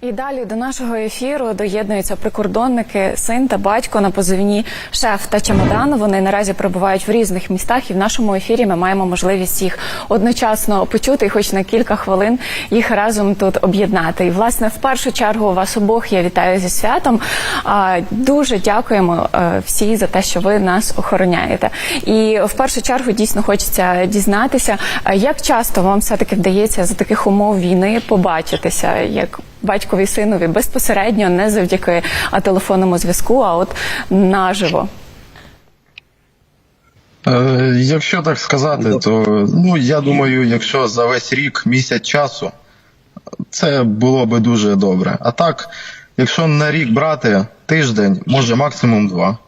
І далі до нашого ефіру доєднуються прикордонники, син та батько на позивні шеф та чемодан. Вони наразі перебувають в різних містах, і в нашому ефірі ми маємо можливість їх одночасно почути, хоч на кілька хвилин їх разом тут об'єднати. І власне, в першу чергу вас обох я вітаю зі святом. Дуже дякуємо е, всі за те, що ви нас охороняєте. І в першу чергу дійсно хочеться дізнатися, е, як часто вам все таки вдається за таких умов війни побачитися, як батькові синові безпосередньо, не завдяки телефонному зв'язку, а от наживо. Е, Якщо так сказати, то ну я думаю, якщо за весь рік місяць часу, це було би дуже добре. А так, якщо на рік брати тиждень, може максимум два.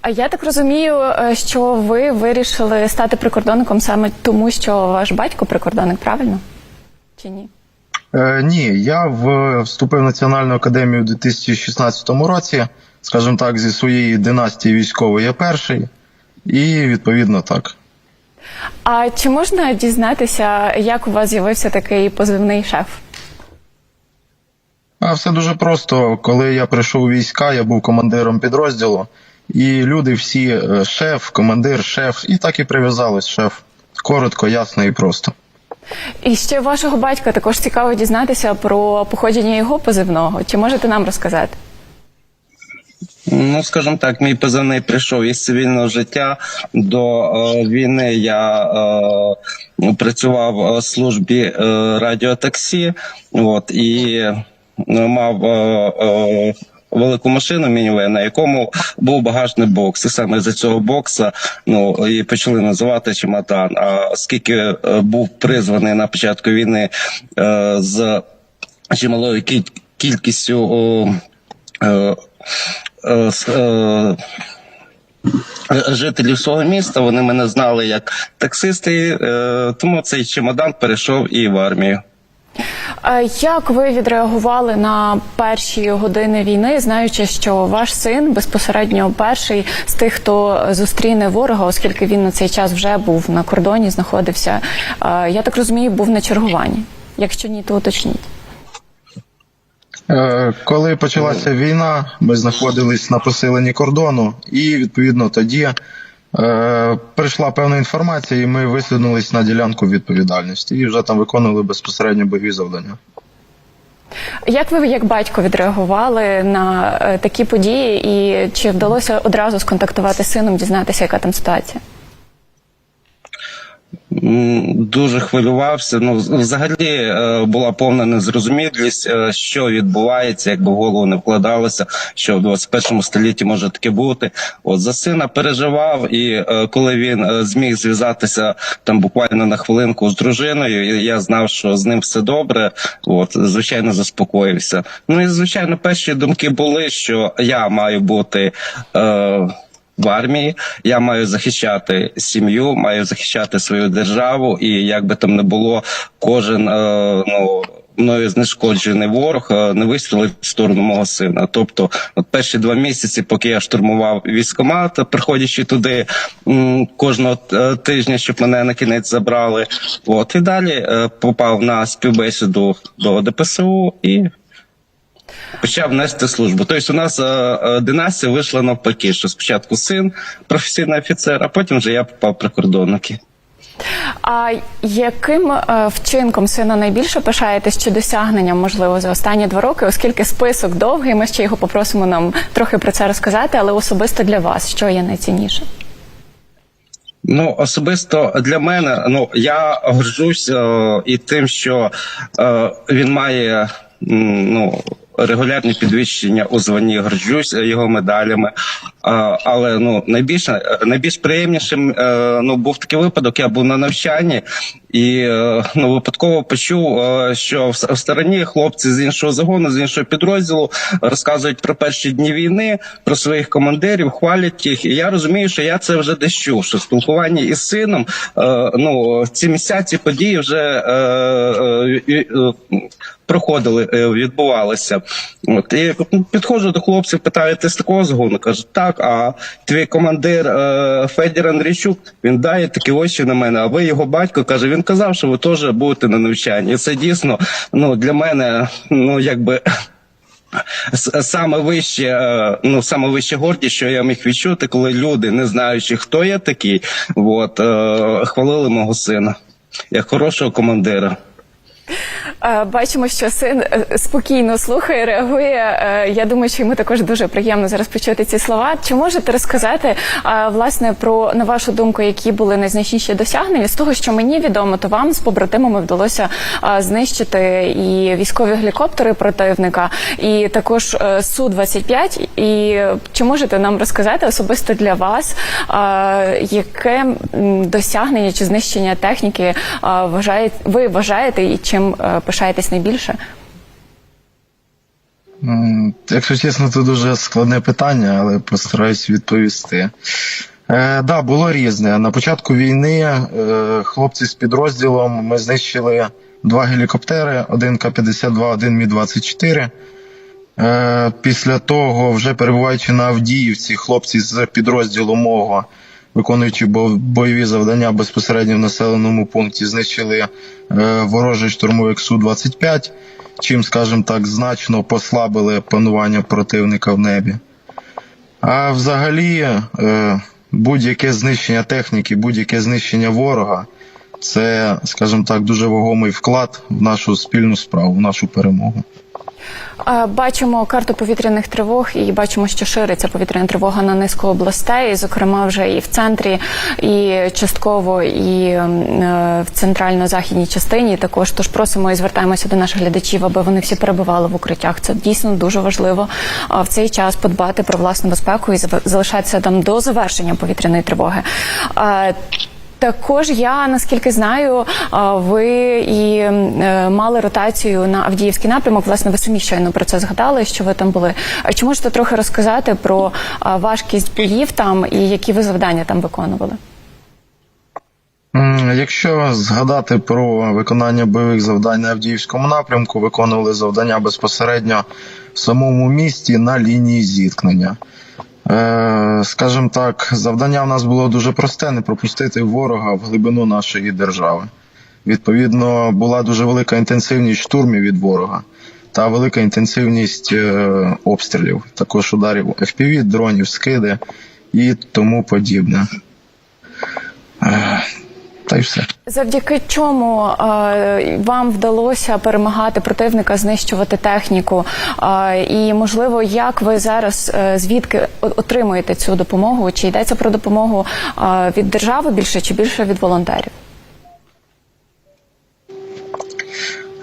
А я так розумію, е, що ви вирішили стати прикордонником саме тому, що ваш батько прикордонник, правильно? Чи ні? Е, ні, я в, вступив в Національну академію у 2016 році, скажімо так, зі своєї династії військової я перший, і відповідно так. А чи можна дізнатися, як у вас з'явився такий позивний шеф? А все дуже просто. Коли я прийшов у війська, я був командиром підрозділу, і люди всі е, шеф, командир, шеф, і так і прив'язались шеф. Коротко, ясно і просто. І ще вашого батька також цікаво дізнатися про походження його позивного. Чи можете нам розказати? Ну, скажімо так, мій позивний прийшов із цивільного життя. До е, війни я е, працював в службі е, радіотаксі, от і е, мав. Е, е, Велику машину мініве, на якому був багажний бокс, і саме за цього бокса ну і почали називати чемодан. А оскільки е, був призваний на початку війни е, з чималою кіль- кількістю о, е, е, е, жителів свого міста. Вони мене знали як таксисти, е, тому цей чемодан перейшов і в армію. А Як ви відреагували на перші години війни, знаючи, що ваш син безпосередньо перший з тих, хто зустріне ворога, оскільки він на цей час вже був на кордоні, знаходився. Я так розумію, був на чергуванні. Якщо ні, то уточніть. Е, Коли почалася війна, ми знаходились на посиленні кордону, і відповідно тоді е, прийшла певна інформація, і ми висунулись на ділянку відповідальності і вже там виконували безпосередньо бойові завдання. Як ви, як батько, відреагували на е, такі події, і чи вдалося одразу сконтактувати з сином, дізнатися, яка там ситуація? Дуже хвилювався. Ну, взагалі е, була повна незрозумілість, е, що відбувається, якби голову не вкладалося, що в 21 столітті може таке бути. От за сина переживав, і е, коли він зміг зв'язатися там буквально на хвилинку з дружиною, я знав, що з ним все добре. От звичайно, заспокоївся. Ну і звичайно, перші думки були, що я маю бути. В армії. Я маю захищати сім'ю, маю захищати свою державу, і як би там не було, кожен е, ну. Мною знешкоджений ворог е, не вистрілив в сторону мого сина. Тобто, от перші два місяці, поки я штурмував військкомат, приходячи туди кожного е, тижня, щоб мене на кінець забрали. От і далі попав на співбесіду до ДПСУ і почав нести службу. Тобто, у нас е, е, династія вийшла навпаки, що спочатку син професійний офіцер, а потім вже я попав в прикордонники. А яким е, вчинком сина найбільше пишаєтесь чи досягненням, можливо, за останні два роки, оскільки список довгий, ми ще його попросимо нам трохи про це розказати, але особисто для вас, що є найцінніше? Ну особисто для мене, ну я горжусь е, і тим, що е, він має ну. Регулярні підвищення у званні горджусь його медалями. Але ну найбільш найбільш приємнішим е, ну був такий випадок. Я був на навчанні і е, ну випадково почув, е, що в, стороні хлопці з іншого загону, з іншого підрозділу розказують про перші дні війни, про своїх командирів, хвалять їх. І я розумію, що я це вже десь чув, що в спілкуванні із сином ну ці місця, ці події вже проходили, відбувалися. От і підходжу до хлопців, питаю, ти з такого загону? Каже, так. Так, а твій командир е, Федір Андрійчук, він дає такі очі на мене, а ви його батько каже, він казав, що ви теж будете на навчанні. І це дійсно ну, для мене, ну якби. Саме вище, е, ну саме вище гордість, що я міг відчути, коли люди, не знаючи, хто я такий, от, е, хвалили мого сина як хорошого командира. Е, Бачимо, що син е, спокійно слухає, реагує. Е, Я думаю, що йому також дуже приємно зараз почути ці слова. Чи можете розказати власне про на вашу думку, які були найзначніші досягнення з того, що мені відомо, то вам з побратимами вдалося знищити і військові гелікоптери противника, і також су 25 І чи можете нам розказати особисто для вас, яке досягнення чи знищення техніки вважає, ви вважаєте і чим пишаєтесь найбільше? Якщо чесно, це дуже складне питання, але постараюсь відповісти. Е, да, було різне. На початку війни е, хлопці з підрозділом ми знищили два гелікоптери: один К-52, один Мі-24. Е, після того, вже перебуваючи на Авдіївці, хлопці з підрозділу мого, виконуючи бойові завдання безпосередньо в населеному пункті, знищили е, ворожий штурмовик Су-25, чим, скажімо так, значно послабили панування противника в небі. А взагалі, е, будь-яке знищення техніки, будь-яке знищення ворога це, скажімо так, дуже вагомий вклад в нашу спільну справу, в нашу перемогу. Бачимо карту повітряних тривог і бачимо, що шириться повітряна тривога на низку областей, зокрема вже і в центрі, і частково і е, в центрально-західній частині. Також тож просимо і звертаємося до наших глядачів, аби вони всі перебували в укриттях. Це дійсно дуже важливо в цей час подбати про власну безпеку і залишатися там до завершення повітряної тривоги. Також я наскільки знаю, ви і е, мали ротацію на Авдіївський напрямок. Власне, ви самі щойно про це згадали, що ви там були. Чи можете трохи розказати про важкість боїв там і які ви завдання там виконували? Якщо згадати про виконання бойових завдань на Авдіївському напрямку, виконували завдання безпосередньо в самому місті на лінії зіткнення. Е, скажімо так, завдання в нас було дуже просте: не пропустити ворога в глибину нашої держави. Відповідно, була дуже велика інтенсивність штурмів від ворога та велика інтенсивність е, обстрілів, також ударів FPV, дронів, скиди і тому подібне. Та й все. Завдяки чому е, вам вдалося перемагати противника, знищувати техніку? Е, і можливо, як ви зараз е, звідки отримуєте цю допомогу? Чи йдеться про допомогу е, від держави більше чи більше від волонтерів?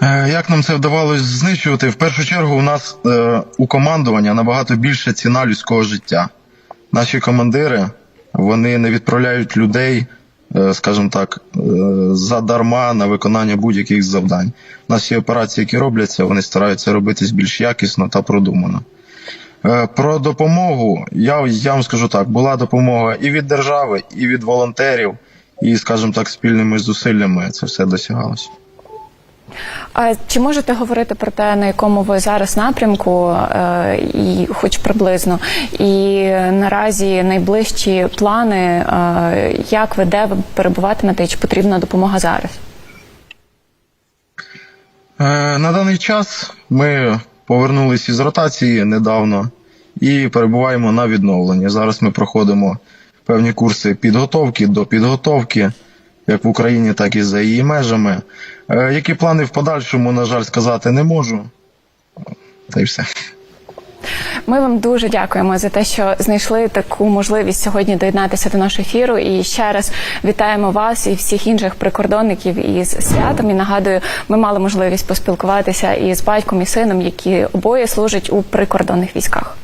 Е, Як нам це вдавалося знищувати? В першу чергу у нас е, у командування набагато більше ціна людського життя. Наші командири вони не відправляють людей, скажімо так, е, задарма на виконання будь-яких завдань. Є операції, які робляться, вони стараються робитись більш якісно та продумано. Е, Про допомогу я, я вам скажу так: була допомога і від держави, і від волонтерів, і, скажімо так, спільними зусиллями це все досягалося. А чи можете говорити про те, на якому ви зараз напрямку, е, і хоч приблизно, і наразі найближчі плани, е, як ви де ви перебуватимете, і чи потрібна допомога зараз? Е, На даний час ми повернулися із ротації недавно і перебуваємо на відновленні. Зараз ми проходимо певні курси підготовки до підготовки, як в Україні, так і за її межами. Е, Які плани в подальшому, на жаль, сказати не можу. Та й все. Ми вам дуже дякуємо за те, що знайшли таку можливість сьогодні доєднатися до нашого ефіру. І ще раз вітаємо вас і всіх інших прикордонників із святом. І нагадую, ми мали можливість поспілкуватися із батьком і сином, які обоє служать у прикордонних військах.